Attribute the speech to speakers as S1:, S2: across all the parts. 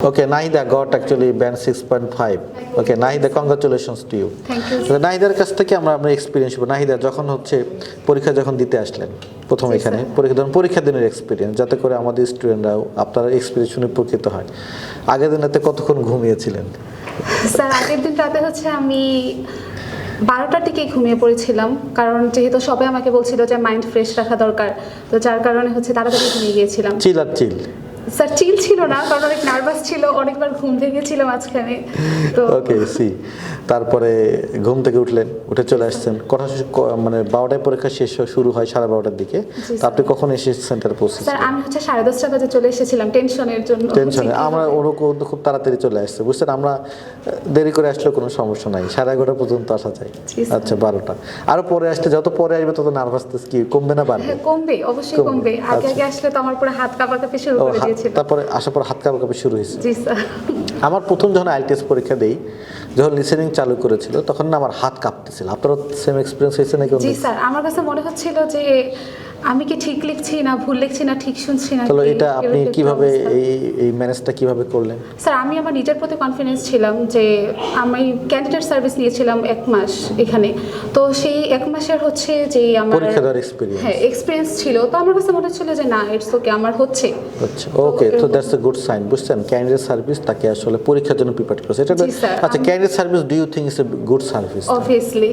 S1: Okay, Nahida got actually band 6.5. Okay, Nahida, congratulations to you.
S2: Thank you.
S1: নাহিদার কাছ থেকে আমরা আমরা এক্সপিরিয়েন্স নাহিদা যখন হচ্ছে পরীক্ষা যখন দিতে আসলেন প্রথম এখানে পরীক্ষা ধরুন পরীক্ষা দিনের এক্সপিরিয়েন্স যাতে করে আমাদের স্টুডেন্টরাও আপনার এক্সপিরিয়েন্স শুনে উপকৃত হয় আগের দিনেতে কতক্ষণ ঘুমিয়েছিলেন
S2: স্যার আগের দিন রাতে হচ্ছে আমি বারোটার দিকে ঘুমিয়ে পড়েছিলাম কারণ যেহেতু সবাই আমাকে বলছিল যে মাইন্ড ফ্রেশ রাখা দরকার তো যার কারণে হচ্ছে তাড়াতাড়ি ঘুমিয়ে গিয়েছিলাম
S1: চিল আর চিল
S2: স্যার চিল ছিল না কারণ অনেক নার্ভাস ছিল অনেকবার ঘুম ভেঙেছিল মাঝখানে তো
S1: ওকে সি তারপরে ঘুম থেকে উঠলেন উঠে চলে আসছেন। কথা মানে বারোটায় পরীক্ষা শেষ শুরু হয় সাড়ে বারোটার দিকে। তো আপনি কখন এসে সেন্টারে পৌঁছেছেন?
S2: স্যার আমি হচ্ছে সাড়ে দশটা বাজে চলে এসেছিলাম টেনশনের জন্য।
S1: টেনশনে আমরা ওরকম খুব তাড়াতাড়ি চলে আসছে বুঝছেন? আমরা দেরি করে আসলে কোনো সমস্যা নাই। সাড়ে এগারোটা পর্যন্ত আসা যায়। আচ্ছা বারোটা। আরও পরে আসতে যত পরে আসবে তত নার্ভাস কি কমবে না বাড়বে?
S2: হ্যাঁ কমবে অবশ্যই
S1: কমবে,
S2: আগে
S1: আচ্ছা।
S2: আগে আসলে তো আমার পুরো হাত কাঁপাকাঁপি শুরু করে দিয়েছিল
S1: তারপরে আসার পর হাত কাঁপাকাঁপি শুরু হয়েছে।
S2: জি স্যার।
S1: আমার প্রথম যখন আইটিএস পরীক্ষা দেই যখন লিসেনিং চালু করেছিল তখন না আমার হাত কাঁপতেছিল। আপনারও সেম এক্সপিরিয়েন্স হয়েছে নাকি
S2: জি স্যার। আমার কাছে মনে হচ্ছিল যে আমি কি ঠিক লিখছি না ভুল লিখছি না ঠিক শুনছি না
S1: তাহলে এটা আপনি কীভাবে এই এই ম্যানেজটা কীভাবে করলেন?
S2: স্যার আমি আমার নিজের প্রতি কনফিডেন্স ছিলাম যে আমি ক্যান্ডিডেট সার্ভিস নিয়েছিলাম এক মাস এখানে। তো সেই এক মাসের হচ্ছে যে আমার
S1: পরীক্ষা দেওয়ার experience।
S2: হ্যাঁ এক্সপিরিয়েন্স ছিল। তো আমার কাছে মনে হচ্ছিল যে না ইটস ওকে আমার হচ্ছে।
S1: আচ্ছা ওকে তো দ্যাটস এ গুড সাইন বুঝছেন? ক্যান্ডিডেট সার্ভিস তাকে আসলে পরীক্ষার জন্য প্রিপেয়ার করছে। এটা আচ্ছা candidate service do you think is a good service
S2: obviously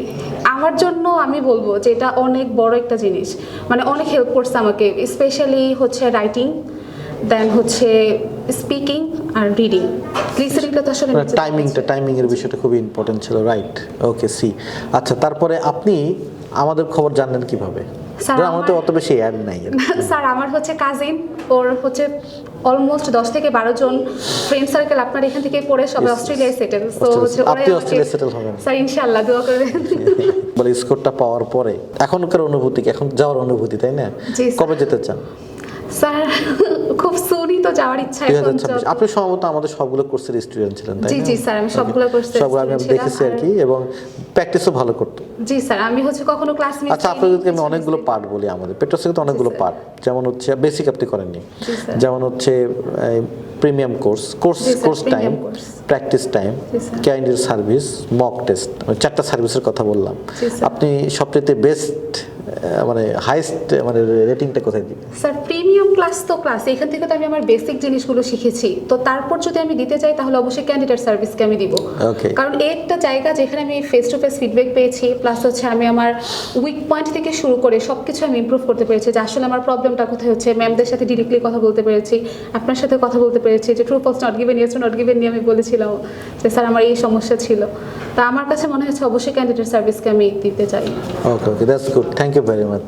S2: আমার জন্য আমি বলব যে এটা অনেক বড় একটা জিনিস। মানে অনেক হেল্প করছে আমাকে স্পেশালি হচ্ছে রাইটিং দেন হচ্ছে স্পিকিং আর রিডিং লিসেনিংটা তো আসলে
S1: টাইমিংটা টাইমিং এর বিষয়টা খুবই ইম্পর্টেন্ট ছিল রাইট ওকে সি আচ্ছা তারপরে আপনি আমাদের খবর জানলেন কীভাবে?
S2: স্যার,
S1: আমার তো অত বেশি অ্যাড নাই
S2: স্যার আমার হচ্ছে কাজিন ওর হচ্ছে অলমোস্ট দশ থেকে বারো জন ফ্রেন্ড সার্কেল আপনার এখান থেকে পড়ে সবাই অস্ট্রেলিয়ায় সেটেল তো হচ্ছে
S1: আপনি অস্ট্রেলিয়া সেটেল হবেন?
S2: স্যার ইনশাআল্লাহ দোয়া করবেন
S1: বলে স্কোরটা পাওয়ার পরে এখনকার অনুভূতি কি? এখন যাওয়ার অনুভূতি তাই না? কবে যেতে চান?
S2: স্যার খুব সুনই তো যাওয়ার ইচ্ছা এখন
S1: আপনি সম্ভবত আমাদের সবগুলো কোর্সের স্টুডেন্ট ছিলেন তাই
S2: জি,
S1: না?
S2: জি, স্যার, আমি সবগুলো কোর্সের
S1: সবগুলো আমি দেখেছি আর কি এবং প্র্যাকটিসও ভালো করতো।
S2: জি স্যার আমি হচ্ছে কখনো ক্লাস মিস
S1: আচ্ছা আপনাদেরকে আমি অনেকগুলো পার্ট বলি আমাদের পেট্রোসে তো অনেকগুলো পার্ট যেমন হচ্ছে বেসিক আপনি করেননি। যেমন হচ্ছে premium course course course time practice time candid service mock test চারটা সার্ভিসের কথা বললাম। আপনি সবচেয়ে বেস্ট মানে হাইস্ট মানে রেটিংটা কোথায় দিবেন
S2: স্যার প্রিমিয়াম ক্লাস তো ক্লাস এখান থেকে তো আমি আমার বেসিক জিনিসগুলো শিখেছি। তো তারপর যদি আমি দিতে চাই তাহলে অবশ্যই ক্যান্ডিডেট সার্ভিসকে আমি দিব. কারণ একটা জায়গা যেখানে আমি ফেস টু ফেস ফিডব্যাক পেয়েছি প্লাস হচ্ছে আমি আমার উইক পয়েন্ট থেকে শুরু করে সব কিছু আমি ইমপ্রুভ করতে পেরেছি। যে আসলে আমার প্রবলেমটা কোথায় হচ্ছে ম্যামদের সাথে ডিরেক্টলি কথা বলতে পেরেছি আপনার সাথে কথা বলতে পেরেছি যে true false not given yes not given নিয়ে আমি বলেছিলাম যে স্যার আমার এই সমস্যা ছিল। তা আমার কাছে মনে হচ্ছে অবশ্যই ক্যান্ডিডেট সার্ভিসকে আমি দিতে চাই।
S1: Okay okay that's good thank you very much